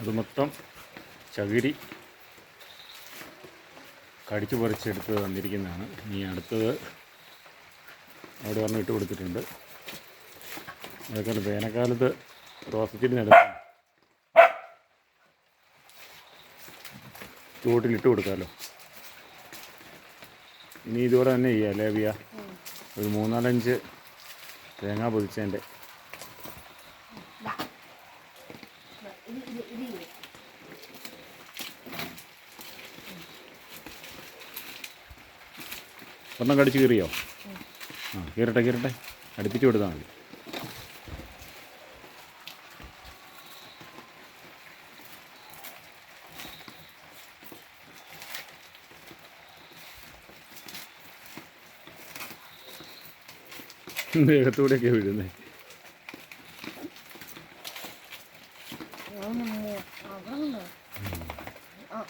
അത് മൊത്തം ചകിരി കടിച്ചു പറിച്ചെടുത്ത് തന്നിരിക്കുന്നതാണ്. ഇനി അടുത്തത് അവിടെ പറഞ്ഞ് ഇട്ട് കൊടുത്തിട്ടുണ്ട്. അതൊക്കെ വേനൽക്കാലത്ത് റോസച്ചെടി നടക്കും ചുവട്ടിലിട്ട് കൊടുക്കാമല്ലോ. ഇനി ഇതുപോലെ തന്നെ ചെയ്യാം ലേവിയ ഒരു മൂന്നാലഞ്ച് തേങ്ങ പൊതിച്ചതിന്റെ ദാ. ദാ, ഇത് ഇത് ഇത് ഇല്ലേ? ഒരെണ്ണം കടിച്ച് കീറിയോ? ആ കീറട്ടെ കീറട്ടെ. അടുപ്പിച്ച് കൊടുത്താൽ മതി. ദേഹത്തൂടെയൊക്കെ വീഴുന്നേ. ആ.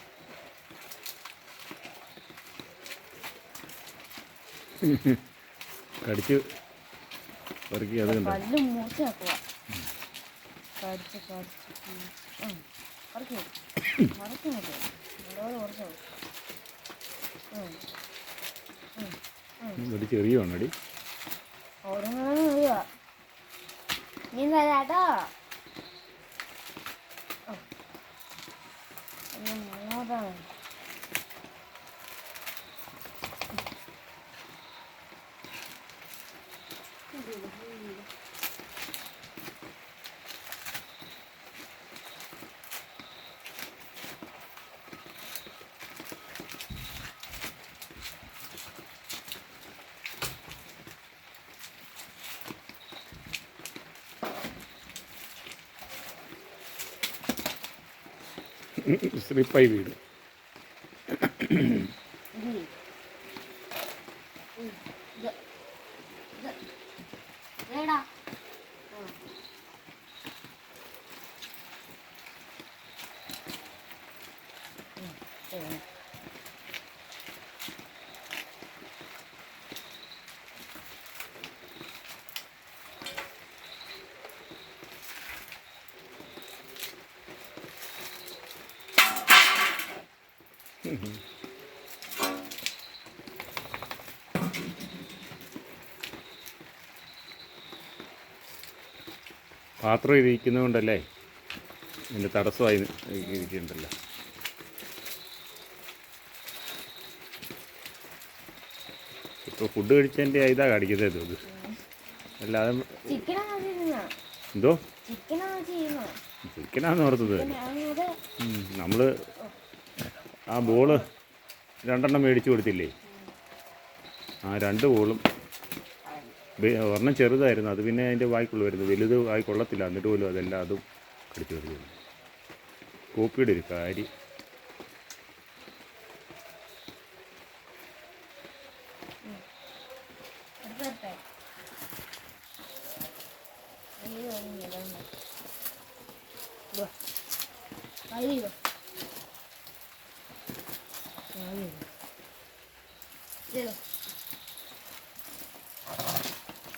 കടിച്ച് പെറുക്കി അത് കണ്ടോ? പല്ല് മൂർച്ചയാക്കുക കടിച്ച് കടിച്ച്. ചെറിയാണ് അടി ഓരോന്നും. നീ തരാട്ടോ മൂന്നാണ് സ്ലിപ്പായി വീട് ഇത് പാത്രം ഇരിക്കുന്നതുകൊണ്ടല്ലേ ഇതിന്റെ തടസ്സമായി ഇരിക്കുന്നുണ്ടല്ലോ. ഇപ്പോൾ ഫുഡ് കഴിച്ചതിന്റെ ഇതാ കാണിക്കുന്നത് ഇത് അല്ലാതെ എന്തോ? ചിക്കനാന്ന് ഓർത്തത്. നമ്മൾ നമ്മൾ ആ ബോൾ രണ്ടെണ്ണം മേടിച്ചു കൊടുത്തില്ലേ? ആ രണ്ട് ബോളും. ഒരെണ്ണം ചെറുതായിരുന്നു. അത് പിന്നെ അതിന്റെ വായിക്കുള്ളു വരുന്നത്. വലുത് വായി കൊള്ളത്തില്ല. എന്നിട്ട് പോലും അതെല്ലാം അതും കടിച്ചു വരുന്നു കോപ്പിയുടെ ഒരു കാര്യം. ഇത്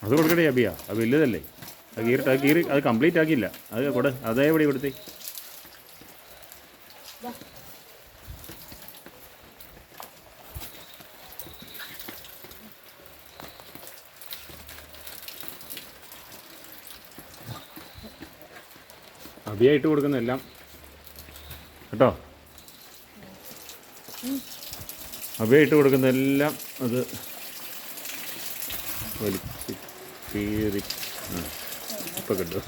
അത് കൊടുക്കട്ടെ അബിയ. അത് വലുതല്ലേ. അത് കീറിട്ട് അത് കീറി അത് കംപ്ലീറ്റ് ആക്കിയില്ല. അത് കൊടു അതേ ഇവിടെ കൊടുത്തേ അബിയ ഇട്ട് കൊടുക്കുന്ന എല്ലാം. കേട്ടോ? അബിയ ഇട്ട് കൊടുക്കുന്ന എല്ലാം അത് വലിച്ച് കീറി. ഇപ്പം പറഞ്ഞു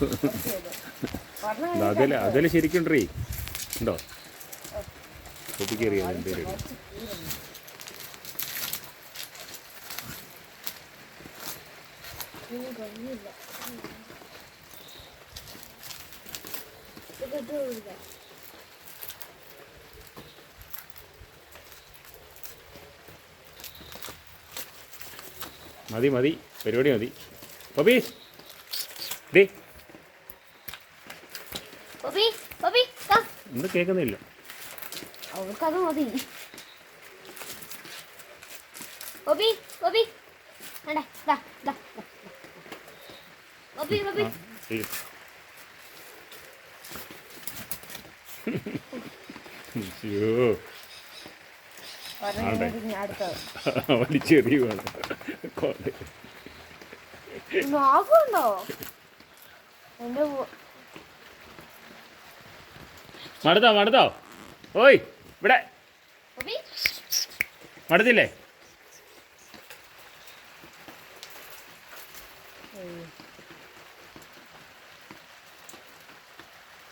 അതിൽ അതിൽ ശരിക്കും ട്രീ ഉണ്ടോ ഇല്ല. ഇനി കഴിയില്ല ഇത് മതി മതി. പരിപാടി മതി. ഡേ ബോബി ഒന്നും കേൾക്കുന്നില്ല. അവർക്കത് മതി. ബോബി ബോബി വേണ്ട ദാ ദാ. ബോബി ബോബി വലിച്ചെറിയുവാണ്. നോക്കുണ്ടോ എന്റെ മടുത്തോ മടുത്തോ? ഓയ് ഇവിടെ. മടുത്തില്ലേ.